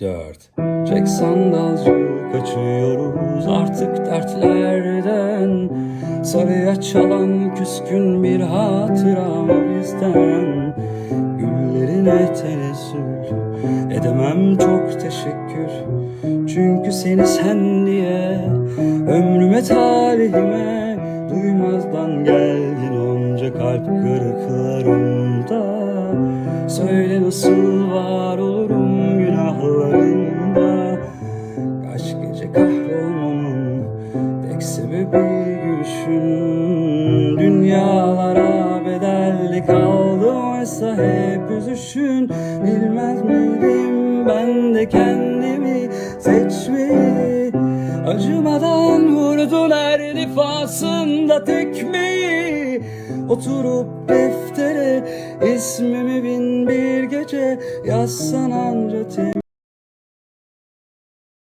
dört. Çek sandalcı kaçıyoruz artık dertlerden. Sarıya çalan küskün bir hatıra bizden. Güllerine tenezzül edemem çok teşekkür. Çünkü seni sen diye ömrüme talihime Duymazdan geldin onca kalp kırıklarımda. Söyle nasıl var olurum sebebi gülüşün Dünyalara bedelli kaldı oysa hep üzüşün. Bilmez miydim ben de kendimi seçmeyi? Acımadan vurdun her defasında tekmeyi. Oturup deftere ismimi bin bir gece Yazsan anca tek